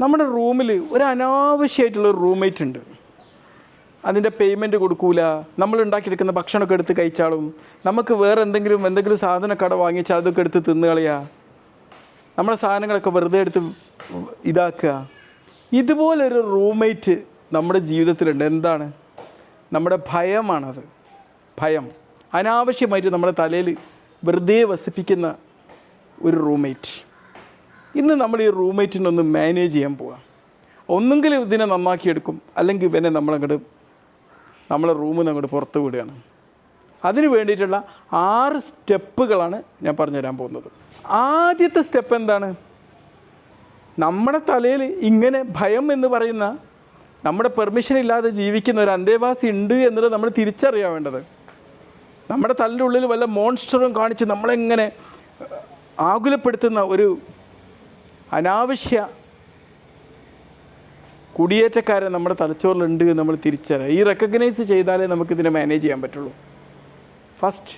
നമ്മുടെ റൂമിൽ ഒരു അനാവശ്യമായിട്ടുള്ള റൂംമേറ്റ് ഉണ്ട്. അതിന്റെ പേയ്മെന്റ് കൊടുക്കൂല. നമ്മൾ ഉണ്ടാക്കിയെടുക്കുന്ന ഭക്ഷണമൊക്കെ എടുത്ത് കഴിച്ചാളും നമുക്ക് വേറെ എന്തെങ്കിലും എന്തെങ്കിലും സാധന കട വാങ്ങിച്ചാൽ അതൊക്കെ എടുത്ത് തിന്നു കളയുക നമ്മുടെ സാധനങ്ങളൊക്കെ വെറുതെ എടുത്ത് ഇതാക്കുക. ഇതുപോലൊരു റൂംമേറ്റ് നമ്മുടെ ജീവിതത്തിലുണ്ട്. എന്താണ്? നമ്മുടെ ഭയമാണത്. ഭയം. അനാവശ്യമായിട്ട് നമ്മുടെ തലയിൽ വെറുതെ വസിപ്പിക്കുന്ന ഒരു റൂംമേറ്റ് ഇന്ന് നമ്മൾ ഈ റൂംമേറ്റിനൊന്ന് മാനേജ് ചെയ്യാൻ പോവാം. ഒന്നുകിൽ ഇതിനെ നന്നാക്കിയെടുക്കും. അല്ലെങ്കിൽ ഇവനെ നമ്മളങ്ങോട്ട് നമ്മളെ റൂമിൽ നിന്ന് അങ്ങോട്ട് പുറത്ത് വിടുകയാണ്. അതിന് വേണ്ടിയിട്ടുള്ള ആറ് സ്റ്റെപ്പുകളാണ് ഞാൻ പറഞ്ഞുതരാൻ പോകുന്നത്. ആദ്യത്തെ സ്റ്റെപ്പ് എന്താണ്? നമ്മുടെ തലയിൽ ഇങ്ങനെ ഭയം എന്ന് പറയുന്ന നമ്മുടെ പെർമിഷൻ ഇല്ലാതെ ജീവിക്കുന്ന ഒരു അന്തേവാസി ഉണ്ട് എന്നുള്ളത് നമ്മൾ തിരിച്ചറിയാൻ വേണ്ടത്. നമ്മുടെ തലയുടെ ഉള്ളിൽ വല്ല മോൺസ്റ്ററും കാണിച്ച് നമ്മളെങ്ങനെ ആകുലപ്പെടുത്തുന്ന ഒരു അനാവശ്യ കുടിയേറ്റക്കാരെ നമ്മുടെ തലച്ചോറിലുണ്ട് എന്ന് നമ്മൾ തിരിച്ചറിയാം. ഈ റെക്കഗ്നൈസ് ചെയ്താലേ നമുക്കിതിനെ മാനേജ് ചെയ്യാൻ പറ്റുള്ളൂ. ഫസ്റ്റ്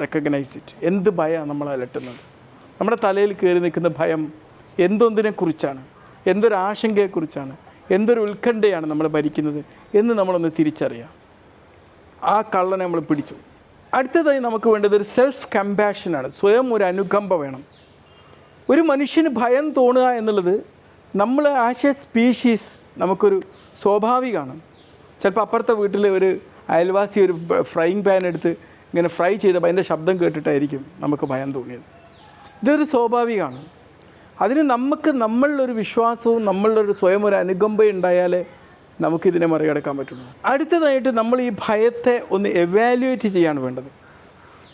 റെക്കഗ്നൈസ് ഇറ്റ് എന്ത് ഭയമാണ് നമ്മൾ അലട്ടുന്നത്? നമ്മുടെ തലയിൽ കയറി നിൽക്കുന്ന ഭയം എന്തൊന്നിനെക്കുറിച്ചാണ് എന്തൊരു ആശങ്കയെക്കുറിച്ചാണ് എന്തൊരു ഉത്കണ്ഠയാണ് നമ്മൾ ഭരിക്കുന്നത് എന്ന് നമ്മളൊന്ന് തിരിച്ചറിയാം. ആ കള്ളനെ നമ്മൾ പിടിച്ചു. അടുത്തതായി നമുക്ക് വേണ്ടത് ഒരു സെൽഫ് കമ്പാഷനാണ് സ്വയം ഒരു അനുകമ്പ വേണം. ഒരു മനുഷ്യന് ഭയം തോന്നുക എന്നുള്ളത് നമ്മൾ ആശയ സ്പീഷീസ് നമുക്കൊരു സ്വാഭാവികമാണ് ചിലപ്പോൾ അപ്പുറത്തെ വീട്ടിൽ ഒരു അയൽവാസി ഒരു ഫ്രൈയിങ് പാൻ എടുത്ത് ഇങ്ങനെ ഫ്രൈ ചെയ്തപ്പോൾ അതിന്റെ ശബ്ദം കേട്ടിട്ടായിരിക്കും നമുക്ക് ഭയം തോന്നിയത്. ഇതൊരു സ്വാഭാവികമാണ് അതിന് നമുക്ക് നമ്മളിലൊരു വിശ്വാസവും നമ്മളിലൊരു സ്വയം ഒരു അനുകമ്പ ഉണ്ടായാലേ നമുക്കിതിനെ മറികടക്കാൻ പറ്റുള്ളൂ. അടുത്തതായിട്ട് നമ്മൾ ഈ ഭയത്തെ ഒന്ന് എവാലുവേറ്റ് ചെയ്യാണ് വേണ്ടത്.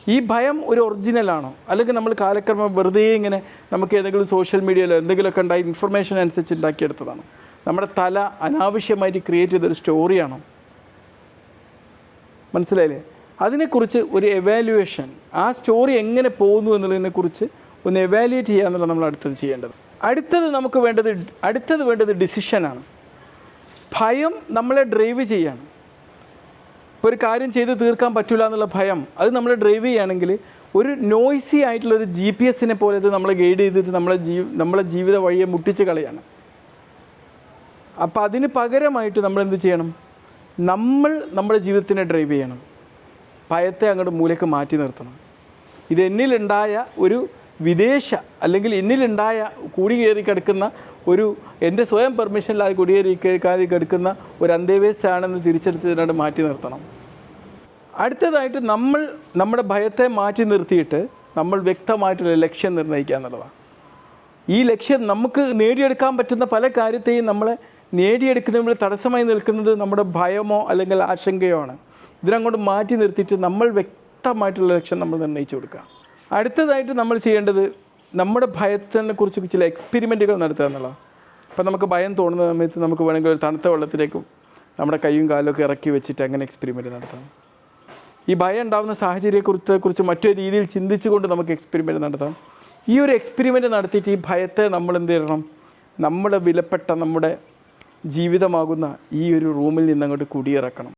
ഈ ഭയം ഒരു ഒറിജിനലാണോ അല്ലെങ്കിൽ നമ്മൾ കാലക്രമം വെറുതെ ഇങ്ങനെ നമുക്ക് ഏതെങ്കിലും സോഷ്യൽ മീഡിയയിലോ എന്തെങ്കിലുമൊക്കെ ഉണ്ടായി ഇൻഫർമേഷൻ അനുസരിച്ച് ഉണ്ടാക്കിയെടുത്തതാണോ? നമ്മുടെ തല അനാവശ്യമായിട്ട് ക്രിയേറ്റ് ചെയ്തൊരു സ്റ്റോറിയാണോ മനസ്സിലായില്ലേ? അതിനെക്കുറിച്ച് ഒരു എവാലുവേഷൻ ആ സ്റ്റോറി എങ്ങനെ പോകുന്നു എന്നുള്ളതിനെക്കുറിച്ച് ഒന്ന് എവാലുവേറ്റ് ചെയ്യുക എന്നുള്ളത് നമ്മൾ അടുത്തത് ചെയ്യേണ്ടത്. അടുത്തത് നമുക്ക് വേണ്ടത് അടുത്തത് വേണ്ടത് ഡിസിഷനാണ് ഭയം നമ്മളെ ഡ്രൈവ് ചെയ്യാണ്. ഇപ്പോൾ ഒരു കാര്യം ചെയ്ത് തീർക്കാൻ പറ്റില്ല എന്നുള്ള ഭയം. അത് നമ്മൾ ഡ്രൈവ് ചെയ്യുകയാണെങ്കിൽ ഒരു നോയ്സി ആയിട്ടുള്ള ഒരു ജി പി എസിനെ പോലെ ഇത് നമ്മളെ ഗൈഡ് ചെയ്തിട്ട് നമ്മളെ ജീ നമ്മളെ ജീവിത വഴിയെ മുട്ടിച്ച് കളയാണ്. അപ്പോൾ അതിന് പകരമായിട്ട് നമ്മൾ എന്ത് ചെയ്യണം? നമ്മൾ നമ്മുടെ ജീവിതത്തിനെ ഡ്രൈവ് ചെയ്യണം. ഭയത്തെ അങ്ങോട്ട് മൂലയ്ക്ക് മാറ്റി നിർത്തണം. ഇത് എന്നിലുണ്ടായ ഒരു വിദേശ അല്ലെങ്കിൽ എന്നിലുണ്ടായ കൂടിയേറി കിടക്കുന്ന ഒരു എന്റെ സ്വയം പെർമിഷനില്ലാതെ കുടിയേറി കയറി കിടക്കുന്ന ഒരു അന്തേവേശാണെന്ന് തിരിച്ചെടുത്തതിനോട് മാറ്റി നിർത്തണം. അടുത്തതായിട്ട് നമ്മൾ നമ്മുടെ ഭയത്തെ മാറ്റി നിർത്തിയിട്ട് നമ്മൾ വ്യക്തമായിട്ടുള്ള ലക്ഷ്യം നിർണയിക്കുക എന്നുള്ളതാണ്. ഈ ലക്ഷ്യം നമുക്ക് നേടിയെടുക്കാൻ പറ്റുന്ന പല കാര്യത്തെയും നമ്മളെ നേടിയെടുക്കുന്നതിൽ തടസ്സമായി നിൽക്കുന്നത് നമ്മുടെ ഭയമോ അല്ലെങ്കിൽ ആശങ്കയോ ആണ്. ഇതിനങ്ങോട്ട് മാറ്റി നിർത്തിയിട്ട് നമ്മൾ വ്യക്തമായിട്ടുള്ള ലക്ഷ്യം നമ്മൾ നിർണയിച്ചു കൊടുക്കുക. അടുത്തതായിട്ട് നമ്മൾ ചെയ്യേണ്ടത് നമ്മുടെ ഭയത്തിനെ കുറിച്ച് ചില എക്സ്പെരിമെന്റുകൾ നടത്തുക എന്നുള്ളതാണ്. അപ്പം നമുക്ക് ഭയം തോന്നുന്ന സമയത്ത് നമുക്ക് വേണമെങ്കിൽ ഒരു തണുത്ത വെള്ളത്തിലേക്കും നമ്മുടെ കൈയും കാലും ഒക്കെ ഇറക്കി വെച്ചിട്ട് അങ്ങനെ എക്സ്പെരിമെന്റ് നടത്താം. ഈ ഭയം ഉണ്ടാകുന്ന സാഹചര്യത്തെക്കുറിച്ച് കുറിച്ച് മറ്റൊരു രീതിയിൽ ചിന്തിച്ചുകൊണ്ട് നമുക്ക് എക്സ്പെരിമെന്റ് നടത്താം. ഈ ഒരു എക്സ്പെരിമെന്റ് നടത്തിയിട്ട് ഈ ഭയത്തെ നമ്മൾ എന്ത് ചെയ്യണം? നമ്മുടെ വിലപ്പെട്ട നമ്മുടെ ജീവിതമാകുന്ന ഈ ഒരു റൂമിൽ നിന്നങ്ങോട്ട് കുടിയിറക്കണം.